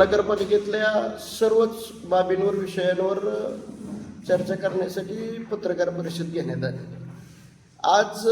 नगरपालिकेतल्या सर्वच बाबींवर विषयांवर चर्चा करण्यासाठी पत्रकार परिषद घेण्यात आली. आज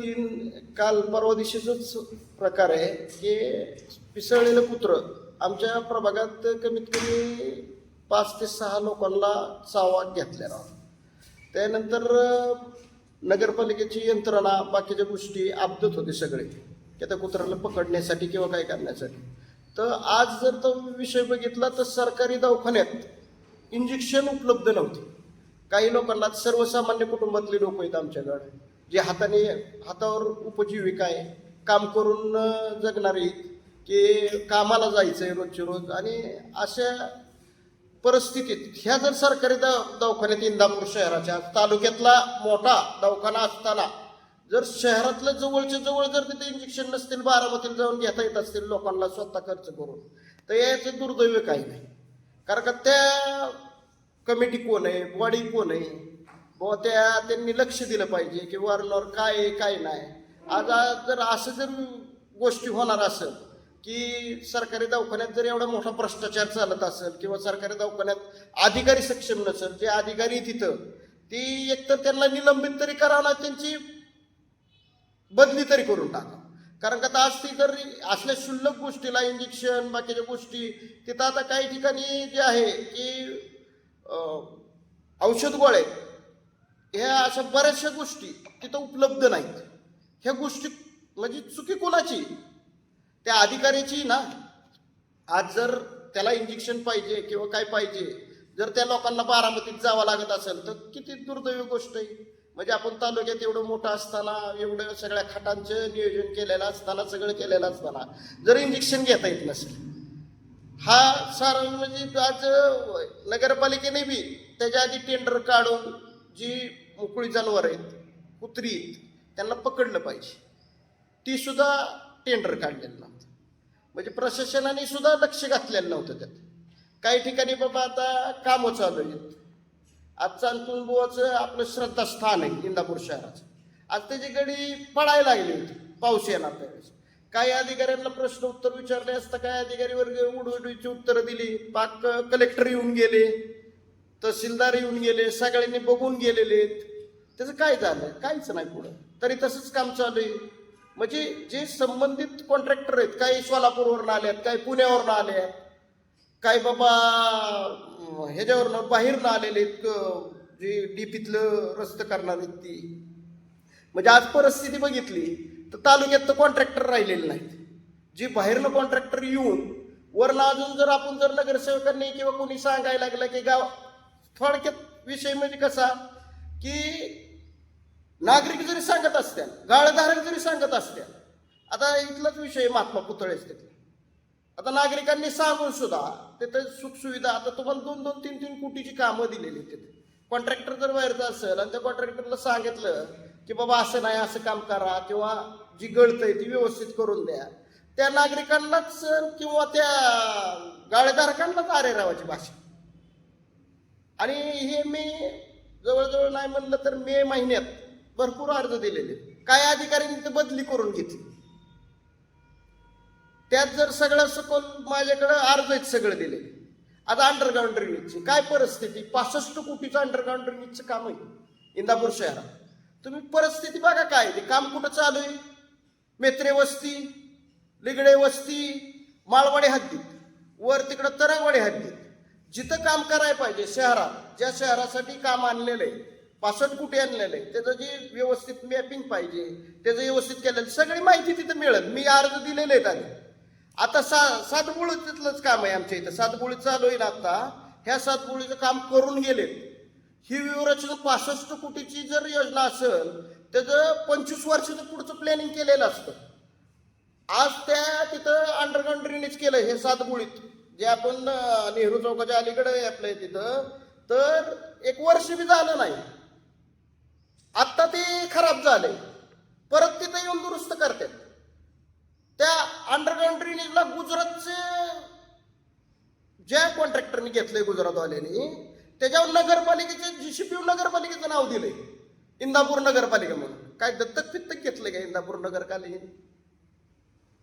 तीन काल परवा दिवशीचाच प्रकार आहे की पिसळलेलं कुत्र आमच्या प्रभागात कमीत कमी पाच ते सहा लोकांना चावा घेतलेला त्यानंतर नगरपालिकेची यंत्रणा बाकीच्या गोष्टी आपदत होते सगळे की त्या कुत्र्याला पकडण्यासाठी किंवा काय करण्यासाठी. तर आज जर तो विषय बघितला तर सरकारी दवाखान्यात इंजेक्शन उपलब्ध नव्हते. काही लोकांना सर्वसामान्य कुटुंबातली लोक आहेत आमच्याकडे जे हाताने हातावर उपजीविका आहे काम करून जगणारे की कामाला जायचं आहे रोजचे रोज आणि अशा परिस्थितीत ह्या जर सरकारी दवाखान्यात इंदापूर शहराच्या तालुक्यातला मोठा दवाखाना असताना जर शहरातलं जवळच्या जवळ जर तिथे इंजेक्शन नसतील बारामतीला जाऊन घेता येत असतील लोकांना स्वतः खर्च करून तर याचे दुर्दैव काही नाही. कारण का त्या कमिटी कोण आहे? बॉडी कोण आहे? बुवा त्या त्यांनी लक्ष दिलं पाहिजे की वारंवार काय आहे काय नाही. आज जर असं जर गोष्टी होणार असेल की सरकारी दवाखान्यात जर एवढा मोठा भ्रष्टाचार चालत असेल किंवा सरकारी दवाखान्यात अधिकारी सक्षम नसेल जे अधिकारी तिथं ती एकतर त्यांना निलंबित तरी करावं ना त्यांची बदली तरी करून टाका. कारण का आता आज ती असल्या क्षुल्लक गोष्टीला इंजेक्शन बाकीच्या गोष्टी तिथं आता काही ठिकाणी जे आहे की औषध गोळे ह्या अशा बऱ्याचशा गोष्टी तिथं उपलब्ध नाहीत. ह्या गोष्टी म्हणजे चुकी कोणाची? त्या अधिकाऱ्याची ना. आज जर त्याला इंजेक्शन पाहिजे किंवा काय पाहिजे जर त्या लोकांना बारामतीत जावं लागत असेल तर किती दुर्दैवी गोष्ट आहे. म्हणजे आपण तालुक्यात एवढं मोठं असताना एवढं सगळ्या खाटांचं नियोजन केलेलं असताना सगळं केलेलं असताना जर इंजेक्शन घेता येत नसेल हा सारा म्हणजे आज नगरपालिकेने बी त्याच्या आधी टेंडर काढून जी मोकळी जनावर आहेत कुत्री आहेत त्यांना पकडलं पाहिजे. ती सुद्धा टेंडर काढलेलं नव्हतं. म्हणजे प्रशासनाने सुद्धा लक्ष घातलेलं नव्हतं त्यात. काही ठिकाणी बाबा आता कामं चालू आहेत. आज चांदून बुवाचं आपलं श्रद्धास्थान आहे इंदापूर शहराचं. आज त्याची गडी पडायला लागली होती पाऊस येणार त्यावेळेस. काही अधिकाऱ्यांना प्रश्न उत्तर विचारले असता काही अधिकारी वर्ग उडवडीची उत्तरं दिली पाक कलेक्टर येऊन गेले तहसीलदार येऊन गेले सगळ्यांनी बघून गेलेले. आहेत त्याचं काय झालं? काहीच नाही पुढं. तरी तसंच काम चालू आहे. म्हणजे जे संबंधित कॉन्ट्रॅक्टर आहेत काही सोलापूरवरून आले आहेत काही पुण्यावरून आले आहेत काही बाबा ह्याच्यावरनं बाहेरनं आलेले आहेत जे डीपीतलं रस्त करणार आहेत ती. म्हणजे आज परिस्थिती बघितली तर तालुक्यात तर कॉन्ट्रॅक्टर राहिलेले नाहीत. जे बाहेरनं कॉन्ट्रॅक्टर येऊन वरनं अजून जर आपण जर नगरसेवकांनी किंवा कोणी सांगायला लागलं की गाव थोडक्यात विषय म्हणजे कसा की नागरिक जरी सांगत असत्या गाळधारक जरी सांगत असत्या आता इथलाच विषय महात्मा पुतळे असते आता नागरिकांनी सांगून सुद्धा तिथे सुखसुविधा आता तुम्हाला दोन दोन तीन तीन कोटीची कामं दिलेली आहेत तिथे. कॉन्ट्रॅक्टर जर बाहेरचा असेल आणि त्या कॉन्ट्रॅक्टरला सांगितलं की बाबा असं नाही असं काम करा किंवा जी गळतंय ती व्यवस्थित करून द्या त्या नागरिकांनाच किंवा त्या गाळेधारकांनाच आरे रावाची भाषा. आणि हे मी जवळजवळ नाही म्हणलं तर मे महिन्यात भरपूर अर्ज दिलेले काय अधिकाऱ्यांनी ते बदली करून घेतली. त्यात जर सगळं सकोल माझ्याकडं अर्ज आहेत दिले. आता अंडरग्राऊंड ड्रेनेजची काय परिस्थिती? पासष्ट कोटीचं अंडरग्राऊंड ड्रेनेजचं काम आहे इंदापूर शहरात. तुम्ही परिस्थिती बघा काय ते काम कुठं चालू आहे? मेत्रे वस्ती लिगडे वस्ती माळवाडी हद्दीत. वर तिकडं तरंगवाडी हद्दीत. जिथं काम करायला पाहिजे शहरात ज्या शहरासाठी काम आणलेलं आहे पासष्ट कुठे आणलेलं आहे त्याचं जे व्यवस्थित मॅपिंग पाहिजे त्याचं व्यवस्थित केलेलं सगळी माहिती तिथं मिळेल. मी अर्ज दिलेले आहेत आधी. आता सा सातबोळीतलंच काम आहे आमच्या इथं. सातबुळी चालू आहे आता. ह्या सातबुळीचं काम करून गेलेत ही व्यूहरचना पासष्ट कोटीची जर योजना असेल त्याचं पंचवीस वर्षाचं पुढचं प्लॅनिंग केलेलं असतं. आज त्या तिथं अंडरग्राऊंड ड्रेनेज केलं हे सातबुळीत. जे आपण नेहरू चौकाच्या अलीकडे आपल्या तिथं. तर एक वर्ष बी झालं नाही. आत्ता ते खराब झाले परत तिथं येऊन दुरुस्त करतात. गुजरातचे ज्या कॉन्ट्रॅक्टरने घेतलंय गुजरातवाल्यांनी त्याच्यावर नगरपालिकेचे जीसीपीयू नगरपालिकेचं नाव दिलंय. इंदापूर नगरपालिका म्हणून. काय दत्तक फित्तक घेतलंय का इंदापूर नगरपालिकेने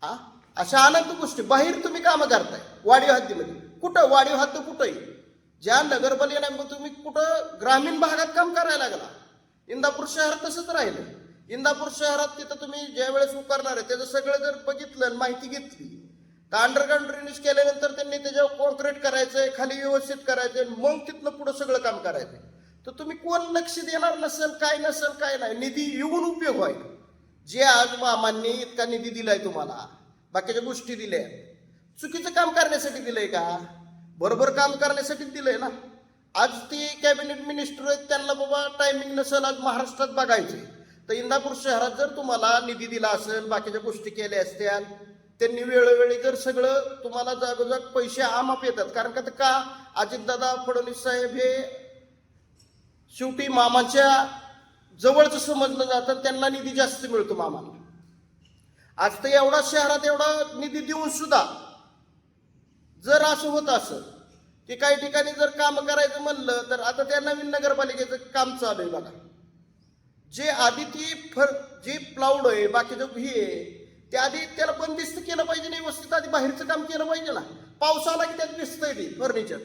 आ? अशा अनंत गोष्टी. बाहेर तुम्ही कामं करताय वाढीव हद्दीमध्ये. कुठं? वाढीव हद्द कुठंही ज्या नगरपालिकेने तुम्ही कुठं ग्रामीण भागात काम करायला लागला? इंदापूर शहरात तसंच राहिलं. इंदापूर शहरात तिथं तुम्ही ज्या वेळेस उकारणार आहे त्याचं सगळं जर बघितलं माहिती घेतली तर अंडरग्राऊंड ड्रेनेज केल्यानंतर त्यांनी त्याच्यावर कॉन्क्रीट करायचंय खाली व्यवस्थित करायचंय मग तिथलं पुढं सगळं काम करायचंय. तर तुम्ही कोण लक्ष देणार नसेल काय नसेल काय नाही. निधी येऊन उपयोग व्हाय जे आज मामांनी इतका निधी दिलाय तुम्हाला बाकीच्या गोष्टी दिल्या. चुकीचं काम करण्यासाठी दिलंय का? बरोबर काम करण्यासाठी दिलंय ना. आज ते कॅबिनेट मिनिस्टर आहेत त्यांना बाबा टायमिंग नसेल आज महाराष्ट्रात बघायचे तर इंदापूर शहरात जर तुम्हाला निधी दिला असेल बाकीच्या गोष्टी केल्या असत्या त्यांनी वेळोवेळी जर सगळं तुम्हाला जागोजाग पैसे आमाप येतात. कारण का तर का? अजितदादा फडणवीस साहेब हे शेवटी मामाच्या जवळचं समजलं जातं त्यांना निधी जास्त मिळतो मामाला. आज तर एवढा शहरात एवढा निधी देऊन सुद्धा जर असं होत असं की काही ठिकाणी जर काम करायचं म्हणलं तर आता त्या नवीन नगरपालिकेचं काम चालू आहे बघा. जे आधी ती फर जे प्लाउड आहे बाकीचं भी आहे त्याआधी आधी त्याला बंदिस्त केलं पाहिजे नाही व्यवस्थित आधी बाहेरचं काम केलं पाहिजे ना. पाऊस आला की त्यात दिसतंय ते फर्निचर.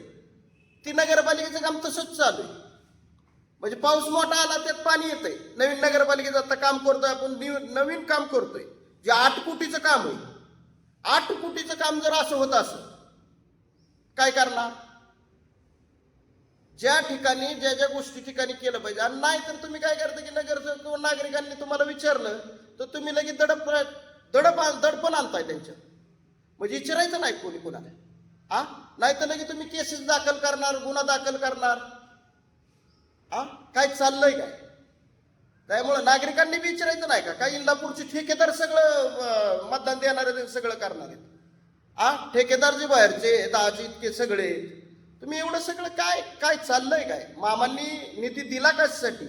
ती नगरपालिकेचं काम तसंच चालू आहे. म्हणजे पाऊस मोठा आला त्यात पाणी येतंय. नवीन नगरपालिकेचं आता काम करतोय आपण न्यू- नवीन काम करतोय. जे आठ कोटीचं काम आहे. आठ कोटीचं काम जर असं होत असं काय करणार? ज्या ठिकाणी ज्या ज्या गोष्टी ठिकाणी केलं पाहिजे. आणि नाही तर तुम्ही काय करता की नगरसेवक किंवा नागरिकांनी तुम्हाला विचारलं तर तुम्ही लगेच दडप दडप दडपण आणताय त्यांच्या म्हणजे विचारायचं नाही कोणी कोणाला. आ? नाही तर लगेच तुम्ही केसेस दाखल करणार गुन्हा दाखल करणार. आ? काय चाललंय काय? त्यामुळं नागरिकांनी बी विचारायचं नाही का? काय इंदापूरचे ठेकेदार सगळं मतदान देणार सगळं करणार आहेत. आ? ठेकेदार जे बाहेरचे दहाचे इतके सगळे तुम्ही एवढं सगळं काय काय चाललंय काय? मामांनी निधी दिला कशासाठी?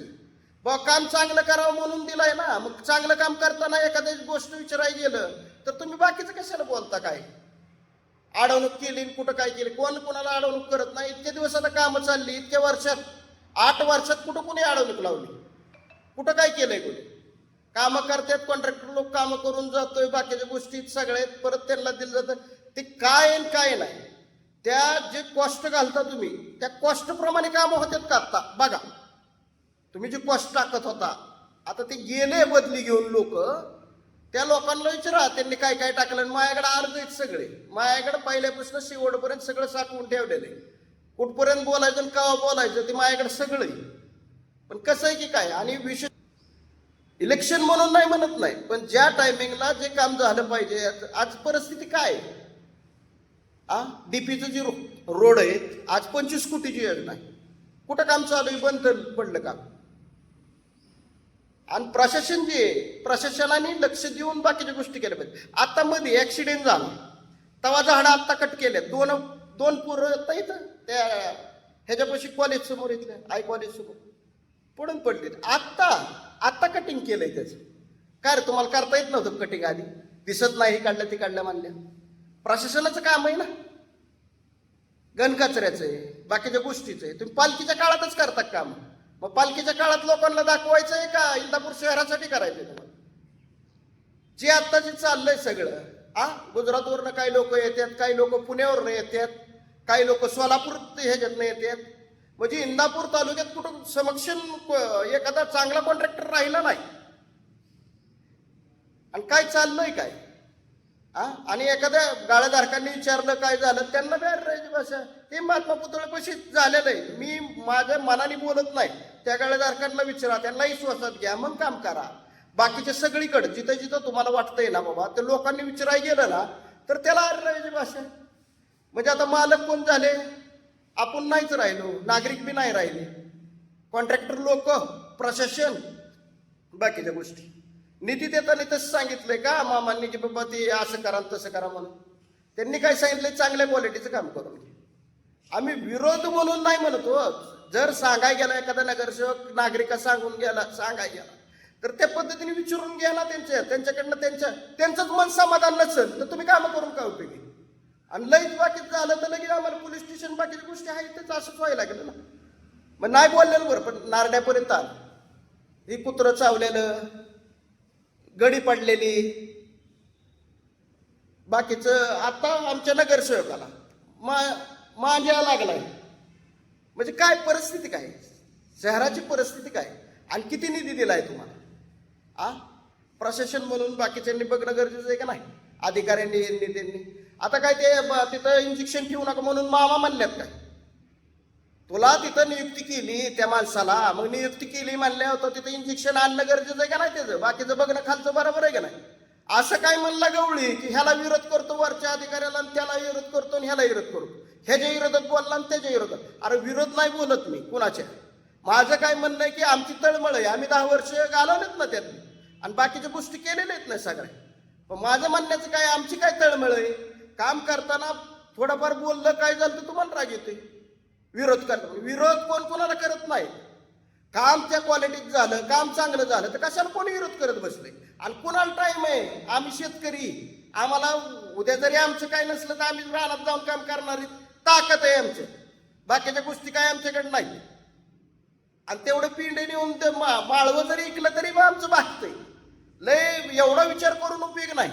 बा काम चांगलं करावं म्हणून दिलंय ना. मग चांगलं काम करताना एखाद्या गोष्ट विचारायला गेलं तर तुम्ही बाकीचं कशाला बोलता काय? अडवणूक केली कुठं काय केली? कोण कोणाला अडवणूक करत नाही? इतक्या दिवस आता कामं चालली इतक्या वर्षात आठ वर्षात कुठं कोणी अडवणूक लावली? कुठं काय केलंय कोणी? कामं करतात कॉन्ट्रॅक्टर लोक कामं करून जातोय बाकीच्या गोष्टी सगळ्या परत त्यांना दिलं जातं. ते काय आहे काय नाही. त्या जे कॉस्ट घालता तुम्ही त्या कॉस्टप्रमाणे कामं होतात का आता? बघा. तुम्ही जे कॉस्ट टाकत होता आता ते गेले बदली घेऊन लोक त्या लोकांना विचारा त्यांनी काय काय टाकलं आणि माझ्याकडे अर्ज आहेत सगळे. माझ्याकडे पहिल्यापासून शेवटपर्यंत सगळं साठवून ठेवलेलं आहे. कुठपर्यंत बोलायचं आणि केव्हा बोलायचं ते माझ्याकडे सगळं आहे. पण कसं आहे की काय आणि विशेष इलेक्शन म्हणून नाही म्हणत नाही पण ज्या टायमिंगला जे काम झालं पाहिजे आज- आज परिस्थिती काय आहे? आ? डीपीचं जे रोड आहे आज पंचवीस कोटीची योजना आहे. कुठं काम चालू आहे? बंद पडलं काम आणि प्रशासन जे प्रशासनाने लक्ष देऊन बाकीच्या गोष्टी केल्या पाहिजे आता मध्ये ॲक्सिडेंट झाला. तवा झाडं आत्ता कट केले दोन दोन पोरं इथं त्या ह्याच्यापाशी कॉलेज समोर इथल्या आय कॉलेज समोर. पडून पडले आत्ता आत्ता कटिंग केलं आहे त्याचं. काय रे तुम्हाला करता येत नव्हतं कटिंग आधी? दिसत नाही काढलं ते काढलं मानल्या प्रशासनाचं काम आहे ना. गणकचऱ्याचं आहे बाकीच्या गोष्टीचं आहे. तुम्ही पालखीच्या काळातच करता काम. मग पालखीच्या काळात लोकांना दाखवायचं आहे का? इंदापूर शहरासाठी करायचंय तुम्हाला जे आता जे चाललंय सगळं आ? गुजरातवरनं काही लोक येतात काही लोक पुण्यावरनं येतात काही लोक सोलापूर ह्याच्यातनं येतात. म्हणजे इंदापूर तालुक्यात कुठं समक्षम एखादा चांगला कॉन्ट्रॅक्टर राहिला नाही. आणि काय चाललंय काय? आणि एखाद्या गाळ्याधारकांनी विचारलं काय झालं त्यांना काय राहायची भाषा हे महात्मा पुतळेपाशी झालेलं आहे. मी माझ्या मनाने बोलत नाही. त्या गाळ्याधारकांना विचारा त्यांना विश्वासात घ्या मग काम करा. बाकीच्या सगळीकडे जिथं जिथं तुम्हाला वाटतंय ना बाबा तर लोकांनी विचारायला गेलं ना तर त्याला राहायची भाषा म्हणजे आता मालक कोण झाले? आपण नाहीच राहिलो नागरिक बी नाही राहिले. कॉन्ट्रॅक्टर लोक प्रशासन बाकीच्या गोष्टी. निधी देताना तसं सांगितलंय का मामांनी की बाबा ते असं करा तसं करा म्हणून. त्यांनी काय सांगितलंय? चांगल्या क्वालिटीचं काम करून घे आम्ही विरोध म्हणून नाही म्हणतो जर सांगाय गेला एखादा नगरसेवक नागरिका सांगून गेला सांगाय गेला तर त्या पद्धतीने विचारून घ्या त्यांच्या त्यांच्याकडनं त्यांच्या त्यांचंच मन समाधान नसेल तर तुम्ही कामं करून का उपयोगी? आणि लईच बाकीच झालं तर लगेच आम्हाला पोलीस स्टेशन बाकीच्या गोष्टी आहेत त्याचं असंच व्हायला लागलं ना. मग नाही बोललेलं बरं पण नारड्यापर्यंत आलं. ही कुत्रं चावलेलं गडी पडलेली. बाकीचं आता आमच्या नगरसेवकाला मा मांजा लागलाय. म्हणजे काय परिस्थिती काय? शहराची परिस्थिती काय? आणि किती निधी दिलाय तुम्हाला? आ? प्रशासन म्हणून बाकीच्यांनी बघणं गरजेचं आहे का नाही? अधिकाऱ्यांनी यांनी त्यांनी आता काय ते तिथं इंजेक्शन ठेवू नका म्हणून मामा म्हणल्यात काय? तुला तिथं नियुक्ती केली त्या माणसाला मग नियुक्ती केली म्हणल्या होतं तिथं इंजेक्शन आणणं गरजेचं आहे का नाही त्याचं? बाकीचं बघणं खालचं बरोबर आहे का नाही? असं काय म्हणलं गवळी की ह्याला विरोध करतो वरच्या अधिकाऱ्याला आणि त्याला विरोध करतो आणि ह्याला विरोध करतो. ह्याच्या विरोधात बोलला आणि त्याच्या विरोधात अरे विरोध नाही बोलत मी कुणाच्या माझं काय म्हणणं आहे की आमची तळमळ आहे. आम्ही दहा वर्ष घालवलेत ना त्यात आणि बाकीच्या गोष्टी केलेल्या आहेत ना सगळ्या. पण माझं म्हणण्याचं काय आमची काय तळमळ आहे? काम करताना थोडंफार बोललं काय झालं तर तुम्हाला राग येते विरोध करतो विरोध कोण कोणाला करत नाही? काम त्या क्वालिटीत झालं काम चांगलं झालं तर कशाला कोणी विरोध करत बसले? आणि कोणाला टाइम आहे? आम्ही शेतकरी. आम्हाला उद्या जरी आमचं काय नसलं तर आम्ही रानात जाऊन काम करणारी ताकद आहे आमच्या बाकीच्या गोष्टी काय आमच्याकडे नाही. आणि तेवढं पिंडे नेऊन ते मा माळवं जरी ऐकलं तरी मग आमचं भागतंय. लय एवढा विचार करून उपयोग नाही.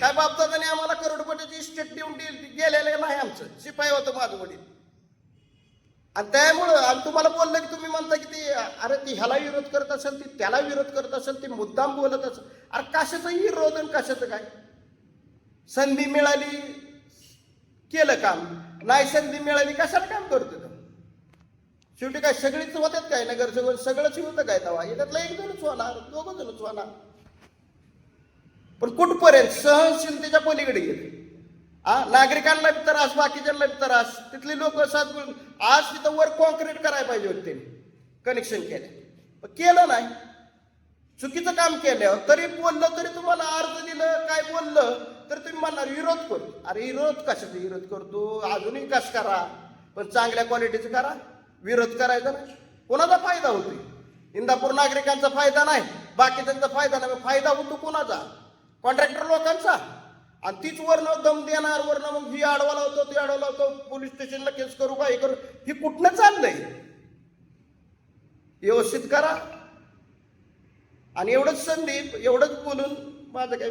काय बापदादाने आम्हाला करोडपटीची इस्टेट देऊन गेलेलं नाही आमचं. शिपाई होतं माझं वडील. आणि त्यामुळं आणि तुम्हाला बोललं की तुम्ही म्हणता की ते अरे ती ह्याला विरोध करत असेल ती त्याला विरोध करत असेल ती मुद्दाम बोलत असेल. अरे कशाचं विरोध आणि कशाचं काय? संधी मिळाली केलं काम. नाही संधी मिळाली कशाला काम करतो शेवटी काय सगळीच होतात काय? नगरसेवक सगळंच होतं काय तवा? याच्यातलं एक जणच होणार दोघं जणच होणार. पण कुठपर्यंत सहनशीलतेच्या पलीकडे गेले? हा नागरिकांना बी त्रास बाकीच्यांना बी त्रास. तिथली लोक सात आज तिथं वर कॉन्क्रीट करायला पाहिजे होते त्यांनी. कनेक्शन केलं केलं नाही. चुकीचं काम केलं. तरी बोललं तरी तुम्हाला अर्ज दिलं काय बोललं तर तुम्ही म्हणणार विरोध करू. अरे विरोध कशाचा विरोध करतो? अजूनही कस करा? पण चांगल्या क्वालिटीचं करा. विरोध करायचा नाही. कोणाचा फायदा होतो इंदापूर नागरिकांचा फायदा नाही. बाकीच्यांचा फायदा नाही. फायदा होतो कोणाचा? कॉन्ट्रॅक्टर लोकांचा? आणि तीच वरनं दम देणार वरनं मग ही आडवा लावतो ती आडवा लावतो पोलीस स्टेशनला केस करू का हे करू? ही कुठनं चाललंय? व्यवस्थित करा. आणि एवढंच संदीप एवढंच बोलून माझं काय